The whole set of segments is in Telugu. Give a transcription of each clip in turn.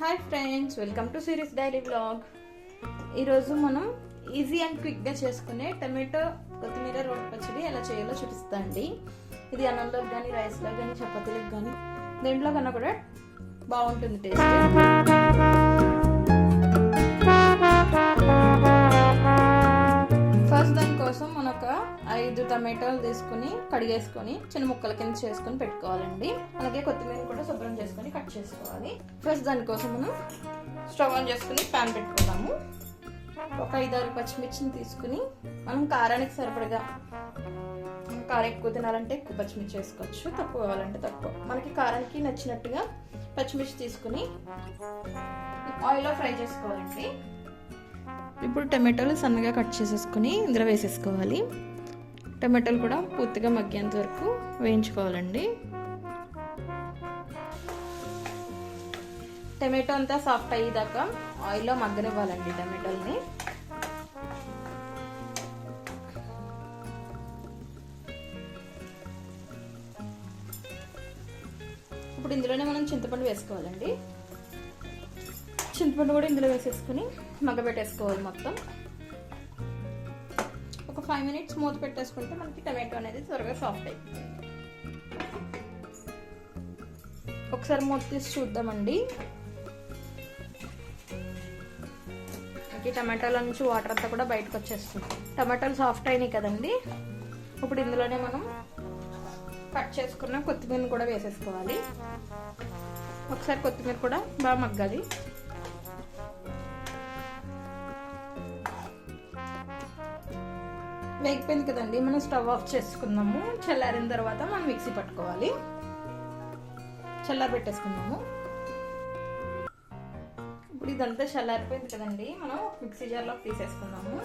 Hi friends welcome to series daily blog ఈరోజు మనం ఈజీ అండ్ క్విక్గా చేసుకునే టమాటో కొత్తిమీర రోడ్ పచ్చడి ఎలా చేయాలో చూపిస్తా అండి ఇది అన్నంలో కానీ రైస్లో కానీ చపాతీలకు కానీ దేంట్లో కన్నా కూడా బాగుంటుంది టేస్ట్. టమాటాలు తీసుకుని కడిగేసుకొని చిన్న ముక్కల కింద చేసుకొని పెట్టుకోవాలండి. అలాగే కొత్తిమీర కూడా శుభ్రం చేసుకొని కట్ చేసుకోవాలి. ఫస్ట్ దానికోసం మనం స్టవ్ ఆన్ చేసుకుని ప్యాన్ పెట్టుకుందాము. ఒక ఐదారు పచ్చిమిర్చిని తీసుకుని మనం కారానికి సరిపడగా కారం ఎక్కువ తినాలంటే ఎక్కువ పచ్చిమిర్చి వేసుకోవచ్చు తక్కువ కావాలంటే తక్కువ. మనకి కారానికి నచ్చినట్టుగా పచ్చిమిర్చి తీసుకుని ఆయిల్లో ఫ్రై చేసుకోవాలండి. ఇప్పుడు టమాటోలు సన్నగా కట్ చేసేసుకొని ఇందులో వేసేసుకోవాలి. టమాటోలు కూడా పూర్తిగా మగ్గేంత వరకు వేయించుకోవాలండి. టమాటో అంతా సాఫ్ట్ అయ్యేదాకా ఆయిల్లో మగ్గనివ్వాలండి టమాటోల్ని. ఇప్పుడు ఇందులోనే మనం చింతపండు వేసుకోవాలండి. చింతపండు కూడా ఇందులో వేసేసుకుని మగ్గబెట్టేసుకోవాలి మొత్తం. ఒక ఫైవ్ మినిట్స్ మూత పెట్టేసుకుంటే మనకి టమాటో అనేది త్వరగా సాఫ్ట్ అయిపోతుంది. ఒకసారి మూత తీసి చూద్దామండి. మనకి టమాటాల నుంచి వాటర్ అంతా కూడా బయటకు వచ్చేస్తుంది. టమాటాలు సాఫ్ట్ అయినాయి కదండి. ఇప్పుడు ఇందులోనే మనం కట్ చేసుకున్న కొత్తిమీర కూడా వేసేసుకోవాలి. ఒకసారి కొత్తిమీర కూడా బాగా మగ్గాలి. వేగిపోయింది కదండి మనం స్టవ్ ఆఫ్ చేసుకుందాము. చల్లారిన తర్వాత మనం మిక్సీ పట్టుకోవాలి. చల్లారి పెట్టేసుకుందాము. ఇప్పుడు ఇదంతా చల్లారిపోయింది కదండి మనం మిక్సీ జార్లోకి తీసేసుకుందాము.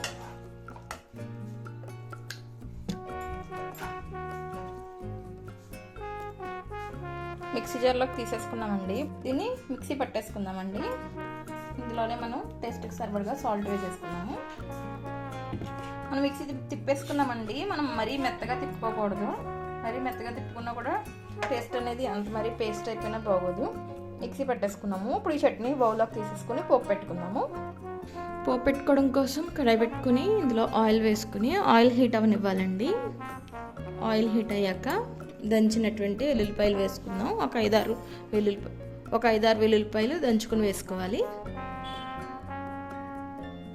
మిక్సీ జార్లోకి తీసేసుకున్నామండి. దీన్ని మిక్సీ పట్టేసుకుందామండి. ఇందులోనే మనం టేస్ట్కి సరిపడగా సాల్ట్ వేసేసుకున్నాము మనం మిక్సీ తిప్పేసుకున్నామండి మనం మరీ మెత్తగా తిప్పుకోకూడదు. మరీ మెత్తగా తిప్పుకున్నా కూడా టేస్ట్ అనేది అంత మరీ పేస్ట్ అయిపోయినా బాగోదు. మిక్సీ పెట్టేసుకున్నాము. ఇప్పుడు ఈ చట్నీ బౌల్లోకి తీసేసుకుని పోపు పెట్టుకున్నాము పోపు పెట్టుకోవడం కోసం కడాయి పెట్టుకుని ఇందులో ఆయిల్ వేసుకుని ఆయిల్ హీట్ అవనివ్వాలండి. ఆయిల్ హీట్ అయ్యాక దంచినటువంటి వెల్లుల్లిపాయలు వేసుకుందాం. ఒక ఐదారు వెల్లుల్లి ఒక ఐదారు వెల్లుల్లిపాయలు దంచుకుని వేసుకోవాలి.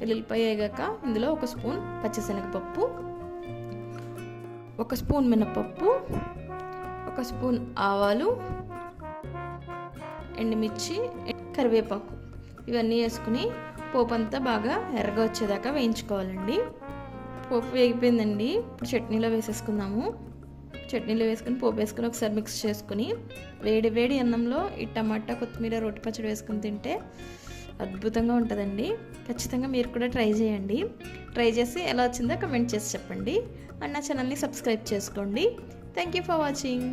వెల్లుల్లిపాయ వేగాక ఇందులో ఒక స్పూన్ పచ్చిశనగపప్పు ఒక స్పూన్ మినపప్పు ఒక స్పూన్ ఆవాలు ఎండుమిర్చి కరివేపాకు. ఇవన్నీ వేసుకుని పోపు అంతా బాగా ఎర్రగా వచ్చేదాకా వేయించుకోవాలండి. పోపు వేగిపోయిందండి. ఇప్పుడు చట్నీలో వేసేసుకుందాము. చట్నీలో వేసుకుని పోపు వేసుకుని ఒకసారి మిక్స్ చేసుకుని వేడి వేడి అన్నంలో ఈ టమాటా కొత్తిమీర రొట్టి పచ్చడి వేసుకుని తింటే అద్భుతంగా ఉంటుందండి. ఖచ్చితంగా మీరు కూడా ట్రై చేయండి. ట్రై చేసి ఎలా వచ్చిందో కమెంట్ చేసి చెప్పండి. అండ్ నా ఛానల్ని సబ్స్క్రైబ్ చేసుకోండి. Thank you for watching.